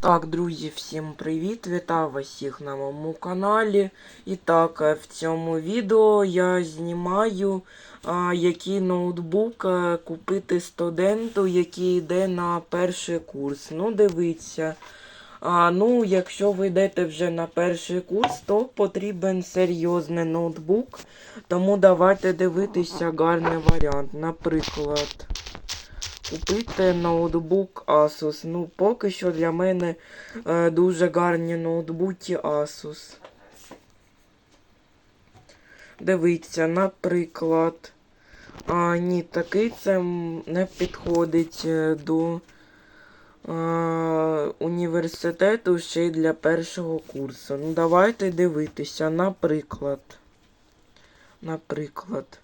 Так, друзі, всім привіт! Вітаю вас всіх на моєму каналі. І так, е, в цьому відео я знімаю, а, який ноутбук е, купити студенту, який йде на перший курс. Ну, дивіться. А, ну, якщо ви йдете вже на перший курс, то потрібен серйозний ноутбук. Тому давайте дивитися гарний варіант. Наприклад. Купити ноутбук Asus. Ну, поки що для мене е, дуже гарні ноутбуки Asus. Дивіться, наприклад. А, ні, такий це не підходить е, до е, університету ще й для першого курсу. Ну, давайте дивитися, наприклад. Наприклад.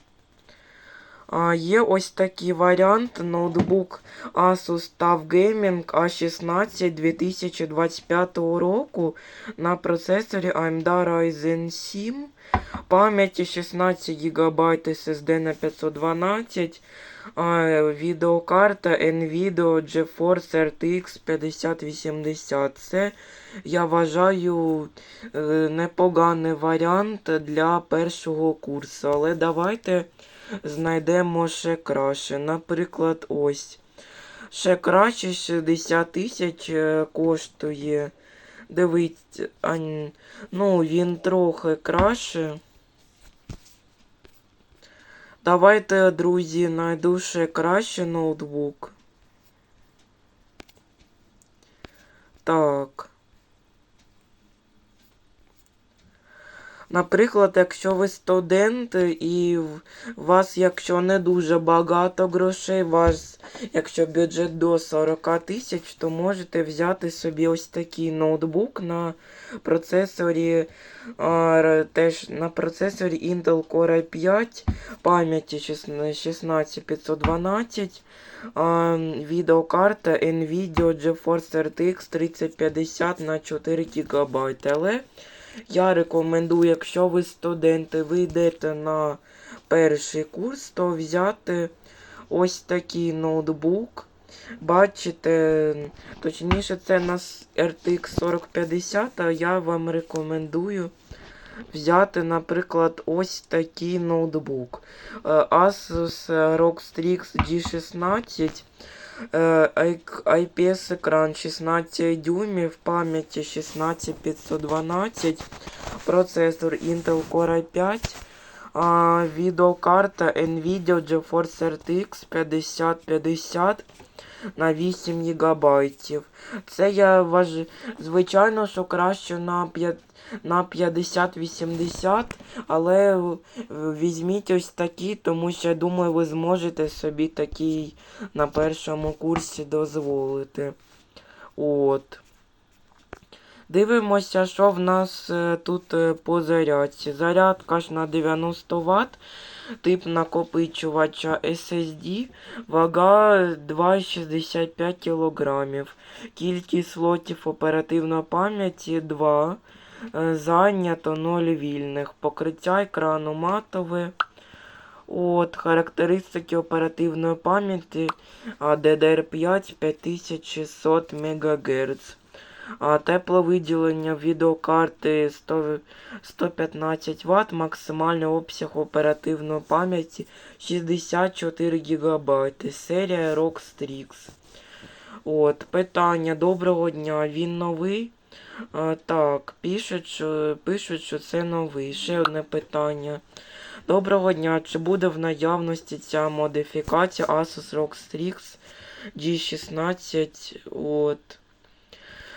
Є ось такий варіант ноутбук Asus TUF Gaming A16 2025 року на процесорі AMD Ryzen 7. Пам'яті 16 ГБ SSD на 512. А, відеокарта NVIDIA GeForce RTX 5080. Це, я вважаю, е, непоганий варіант для першого курсу. Але давайте знайдемо ще краще. Наприклад, ось. Ще краще 60 тисяч е, коштує. Дивіться, ну, він трохи краще. Давайте, друзі, найду ще краще ноутбук. Так. Наприклад, якщо ви студент і в вас, якщо не дуже багато грошей, вас, якщо бюджет до 40 тисяч, то можете взяти собі ось такий ноутбук на процесорі, а, теж на процесорі Intel Core i5, пам'яті 16512, а, відеокарта NVIDIA GeForce RTX 3050 на 4 ГБ. Але я рекомендую, якщо ви студенти, ви йдете на перший курс, то взяти ось такий ноутбук. Бачите, точніше, це на RTX 4050, а я вам рекомендую взяти, наприклад, ось такий ноутбук. Е, Asus ROG Strix G16. Е, IPS екран 16 дюймів, пам'яті 16512, процесор Intel Core i5, а, відеокарта Nvidia GeForce RTX 5050 на 8 ГБ. Це я вважаю, звичайно, що краще на 5 на 50-80, але візьміть ось такі, тому що я думаю, ви зможете собі такий на першому курсі дозволити. От. Дивимося, що в нас е, тут е, по зарядці. Зарядка ж на 90 Вт, тип накопичувача SSD, вага 2,65 кг. Кількість слотів оперативної пам'яті 2. Е, Зайнято 0 вільних. Покриття екрану матове. От, характеристики оперативної пам'яті а, DDR5 5600 МГц. Тепловиділення відеокарти 100, 115 Вт, максимальний обсяг оперативної пам'яті 64 ГБ. Серія ROG Strix. От, питання. Доброго дня. Він новий? А, так, пишуть, що, пишуть, що це новий. Ще одне питання. Доброго дня. Чи буде в наявності ця модифікація Asus ROG Strix G16? От.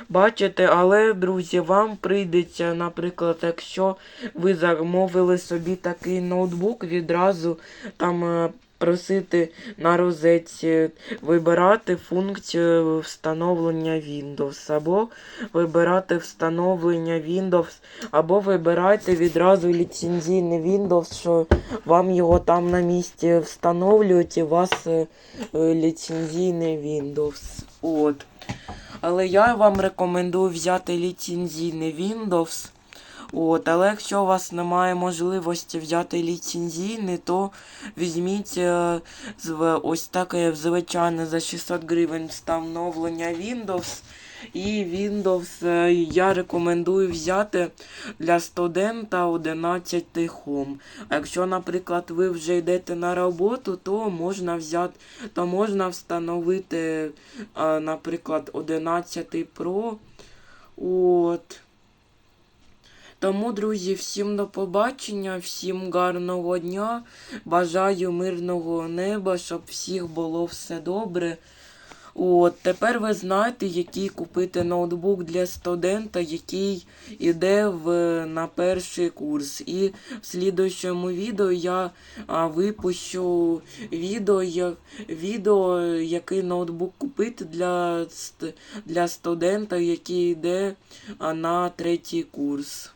Бачите, але, друзі, вам прийдеться, наприклад, якщо ви замовили собі такий ноутбук, відразу там е, просити на розетці вибирати функцію встановлення Windows, або вибирати встановлення Windows, або вибирайте відразу ліцензійний Windows, що вам його там на місці встановлюють, і у вас е, е, ліцензійний Windows. От. Але я вам рекомендую взяти ліцензійний Windows. От, але якщо у вас немає можливості взяти ліцензійний, то візьміть е, ось таке звичайне за 600 гривень встановлення Windows І Windows е, я рекомендую взяти для студента 11 Home. А якщо, наприклад, ви вже йдете на роботу, то можна взяти, то можна встановити, е, наприклад, 11 Pro. От. Тому, друзі, всім до побачення, всім гарного дня. Бажаю мирного неба, щоб всіх було все добре. От, тепер ви знаєте, який купити ноутбук для студента, який іде в, на перший курс. І в слідуючому відео я а, випущу відео, як, відео, який ноутбук купити для, для студента, який йде а, на третій курс.